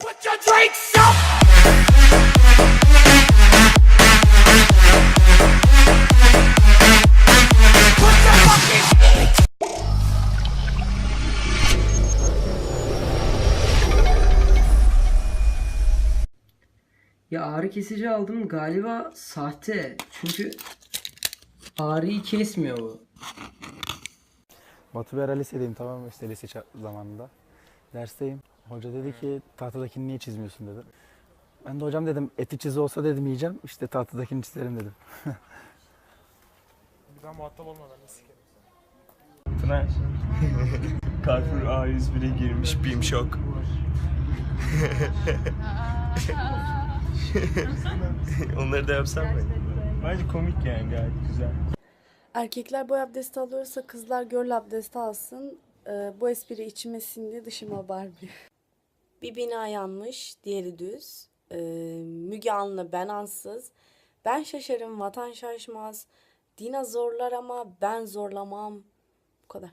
Put your drinks up! Put your fucking Ya ağrı kesici aldım galiba sahte. Çünkü ağrıyı kesmiyor bu. Batu Bera lisedeyim tamam mı? İşte lise ça- zamanında. Dersteyim. Hoca dedi ki tahtadakini niye çizmiyorsun dedi. Ben de hocam dedim eti çizi olsa dedim yiyeceğim. İşte tahtadakini çizerim dedim. Ben muhatap olma ben de sikerim. Tuna Carrefour A101'e girmiş BİM şok. Onları da yapsam mı? Bence komik yani gayet güzel. Erkekler boy abdesti alıyorsa kızlar göl abdesti alsın. Ee, bu espri içime sindi dışıma Barbie. Bir bina yanmış, diğeri düz. Ee, Müge Anlı ben ansız. Ben şaşarım vatan şaşmaz. Dinozorlar ama ben zorlamam. Bu kadar.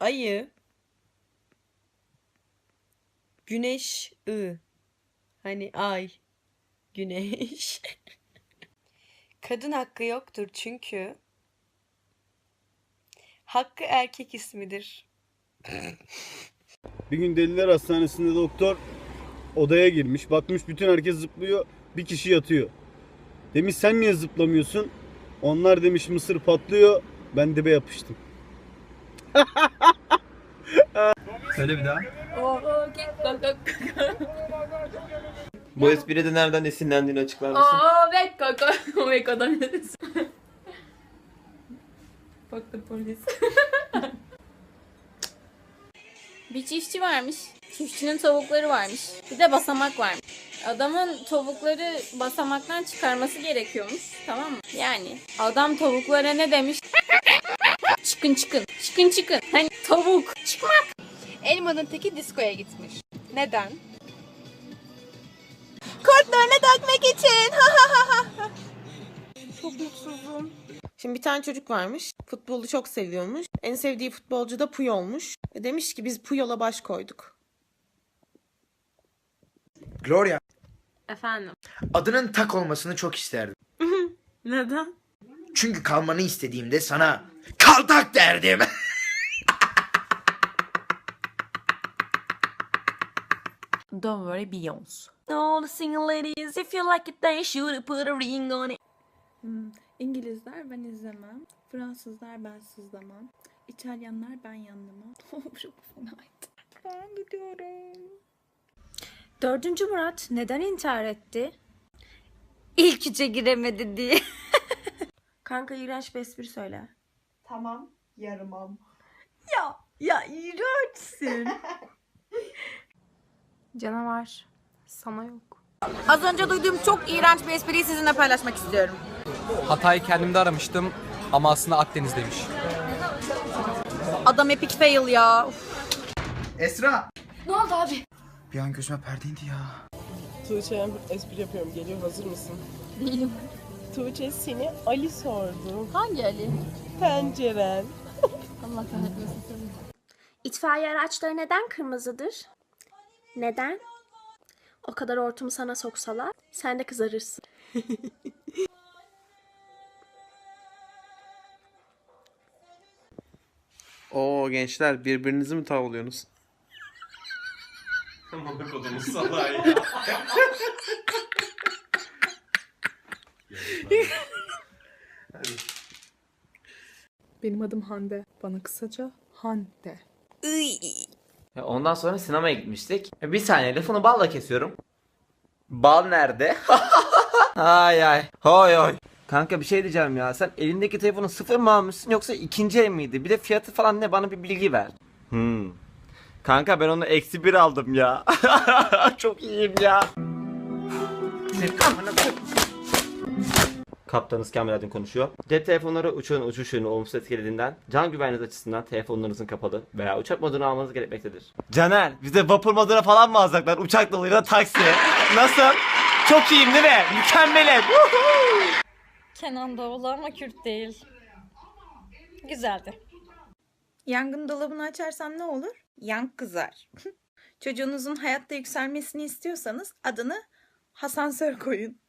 Ayı. Güneş ı. Hani ay. Güneş. Kadın hakkı yoktur çünkü hakkı erkek ismidir. Bir gün deliler hastanesinde doktor odaya girmiş. Bakmış bütün herkes zıplıyor. Bir kişi yatıyor. Demiş sen niye zıplamıyorsun? Onlar demiş mısır patlıyor. Ben dibe yapıştım. Söyle bir daha. Bu espride nereden esinlendiğini açıklar mısın? Aa, ve kaka. Ve kadar Fuck the police. Bir çiftçi varmış. Çiftçinin tavukları varmış. Bir de basamak varmış. Adamın tavukları basamaktan çıkarması gerekiyormuş. Tamam mı? Yani adam tavuklara ne demiş? çıkın çıkın. Çıkın çıkın. Hani tavuk çıkmak. Elmanın teki diskoya gitmiş. Neden? Kortlarına takmak için. çok mutsuzum. Şimdi bir tane çocuk varmış. Futbolu çok seviyormuş. En sevdiği futbolcu da Puyol'muş. Ve demiş ki biz Puyol'a baş koyduk. Gloria, Efendim. adının tak olmasını çok isterdim. Neden? Çünkü kalmanı istediğimde sana kaltak derdim. Don't worry Beyoncé. All the single ladies if you like it they should put a ring on it. Hmm, İngilizler ben izlemem. Fransızlar ben sızlamam. İtalyanlar ben yanlamam. Çok fenaydı. Ben gidiyorum. Dördüncü Murat neden intihar etti? İlk üçe giremedi diye. Kanka iğrenç bir espri söyle. Tamam, yarımam. Ya, ya iğrençsin. Canavar. Sana yok. Az önce duyduğum çok iğrenç bir espriyi sizinle paylaşmak istiyorum. Hatay'ı kendimde aramıştım ama aslında Akdeniz'deymiş. Adam epic fail ya. Uf. Esra. Ne oldu abi? Bir an gözüme perde indi ya. Tuğçe espri yapıyorum. Geliyor hazır mısın? Değilim. Tuğçe seni Ali sordu. Hangi Ali? Penceren. Allah kahretmesin. İtfaiye araçları neden kırmızıdır? Neden? O kadar ortumu sana soksalar sen de kızarırsın. Oo gençler birbirinizi mi tavlıyorsunuz? Benim adım Hande. Bana kısaca Hande. Ondan sonra sinemaya gitmiştik. E, Bir saniye lafını balla kesiyorum. Bal nerede? ay ay. Hoy hoy. Kanka bir şey diyeceğim ya. Sen elindeki telefonu sıfır mı almışsın yoksa ikinci el miydi? Bir de fiyatı falan ne? Bana bir bilgi ver. Hmm. Kanka ben onu eksi bir aldım ya. Çok iyiyim ya. Kaptanınız Kamil Adin konuşuyor. Cep telefonları uçağın uçuş yönünü olumsuz etkilediğinden can güvenliğiniz açısından telefonlarınızın kapalı veya uçak modunu almanız gerekmektedir. Caner bize vapur moduna falan mı alacaklar? Uçak doluyla taksi. Nasıl? Çok iyiyim değil mi? Mükemmelim. Kenan Doğulu ama Kürt değil. Güzeldi. Yangın dolabını açarsan ne olur? Yan kızar. Çocuğunuzun hayatta yükselmesini istiyorsanız adını Hasansör koyun.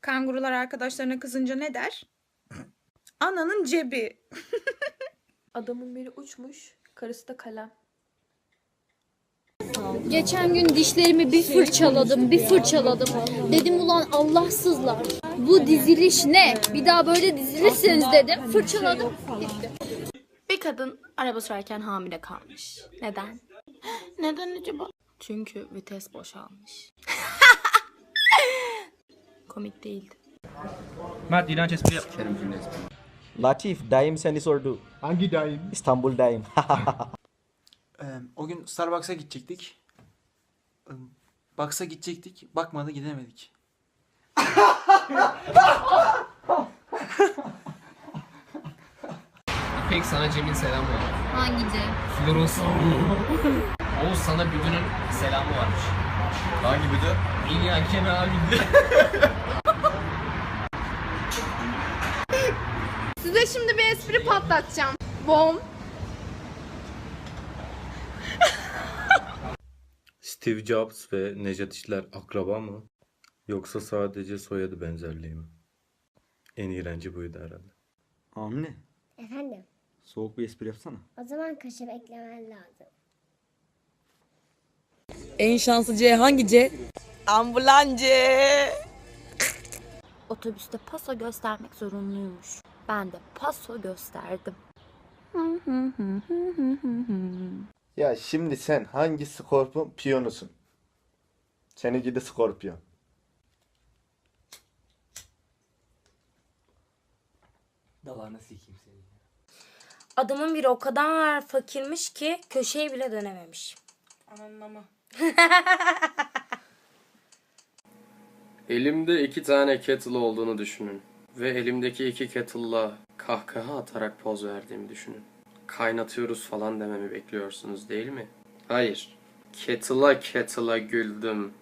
Kangurular arkadaşlarına kızınca ne der? Ananın cebi. Adamın biri uçmuş, karısı da kalem. Geçen gün dişlerimi bir fırçaladım, bir fırçaladım. Dedim ulan Allahsızlar. Bu diziliş ne? Bir daha böyle dizilirseniz dedim. Fırçaladım, gitti. Bir kadın araba sürerken hamile kalmış. Neden? Neden acaba? Çünkü vites boşalmış. Komik değildi. Mert iğrenç espri yap. Latif, daim seni sordu. Hangi daim? İstanbul daim. o gün Starbucks'a gidecektik. Box'a gidecektik. Bakmadı gidemedik. İpek sana Cem'in selamı var. Hangi Cem? Floros. Oğuz sana Büdü'nün selamı varmış. Hangi büdü? İlya Kenan abi. Size şimdi bir espri patlatacağım. Bom. Steve Jobs ve Nejat İşler akraba mı? Yoksa sadece soyadı benzerliği mi? En iğrenci buydu herhalde. Anne, Efendim, soğuk bir espri yapsana. o zaman kaşı beklemen lazım. En şanslı C hangi C? Ambulancı. Otobüste paso göstermek zorunluymuş. Ben de paso gösterdim. Ya şimdi sen hangi skorpion piyonusun? Seninki de skorpiyon. Dalağına sikeyim seni. Adamın biri o kadar fakirmiş ki köşeyi bile dönememiş. Ananlama. Elimde iki tane kettle olduğunu düşünün. Ve elimdeki iki kettle'la kahkaha atarak poz verdiğimi düşünün. Kaynatıyoruz falan dememi bekliyorsunuz değil mi? Hayır. Kettle'a kettle'a güldüm.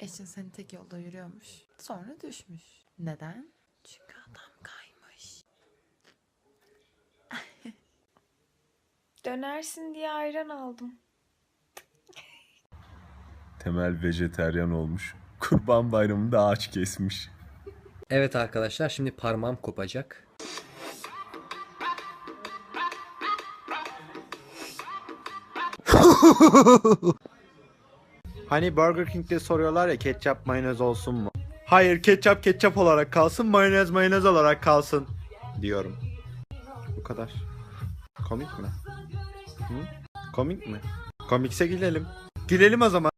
Eşin seni tek yolda yürüyormuş. Sonra düşmüş. Neden? Çünkü adam kaymış. Dönersin diye ayran aldım. Temel vejeteryan olmuş. Kurban bayramında ağaç kesmiş. Evet arkadaşlar şimdi parmağım kopacak. Hani Burger King'de soruyorlar ya ketçap mayonez olsun mu? Hayır ketçap ketçap olarak kalsın mayonez mayonez olarak kalsın diyorum. Bu kadar. Komik mi? Hı? Komik mi? Komikse gülelim. Gülelim o zaman.